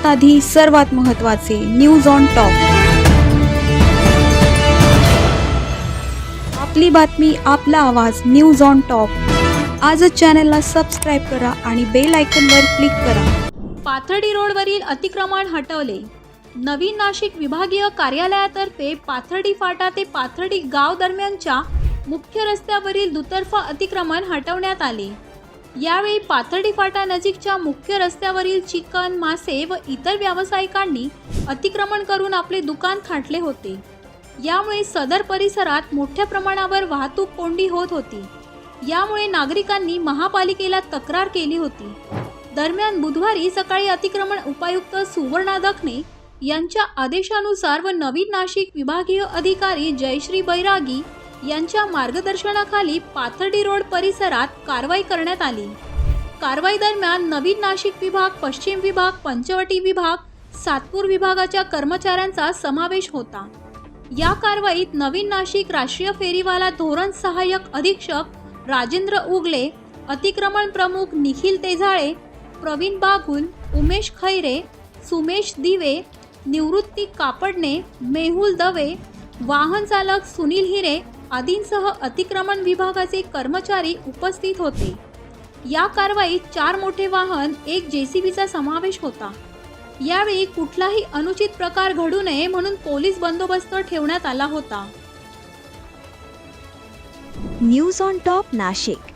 सर्वात आधी सर्वात महत्त्वाचे न्यूज ऑन टॉप आपली बातमी आपला आवाज न्यूज ऑन टॉप आजच चॅनलला सबस्क्राईब करा आणि बेल आयकनवर क्लिक करा. पाथर्डी रोडवरील अतिक्रमण हटवले. नवीन नाशिक विभागीय कार्यालयातर्फे पाथर्डी फाटा ते पाथर्डी गाव दरम्यानच्या मुख्य रस्त्यावरील दुतर्फा अतिक्रमण हटवण्यात आले. यावेळी पाथर्डी फाटा नजीकच्या मुख्य रस्त्यावरील चिकन मासे व इतर व्यावसायिकांनी अतिक्रमण करून आपले दुकान थाटले होते. यामुळे सदर परिसरात मोठ्या प्रमाणावर वाहतूक कोंडी होत होती. यामुळे नागरिकांनी महापालिकेला तक्रार केली होती. दरम्यान बुधवारी सकाळी अतिक्रमण उपायुक्त सुवर्णा दखने यांच्या आदेशानुसार व नवीन नाशिक विभागीय अधिकारी जयश्री बैरागी यांच्या मार्गदर्शनाखाली पाथर्डी रोड परिसरात कारवाई करण्यात आली. कारवाई दरम्यान नवीन नाशिक विभाग पश्चिम विभाग पंचवटी विभाग सातपूर विभागाच्या कर्मचाऱ्यांचा समावेश होता. या कारवाईत नवीन नाशिक राष्ट्रीय फेरीवाला धोरण सहाय्यक अधीक्षक राजेंद्र उगले अतिक्रमण प्रमुख निखिल तेजाळे प्रवीण बागुल उमेश खैरे सुमेश दिवे निवृत्ती कापडणे मेहुल दवे वाहन चालक सुनील हिरे आदींसह अतिक्रमण विभागाचे कर्मचारी उपस्थित होते. या कारवाईत चार मोठे वाहन एक जेसीबीचा समावेश होता. यावेळी कुठलाही अनुचित प्रकार घडू नये म्हणून पोलीस बंदोबस्त ठेवण्यात आला होता. News on top Nashik.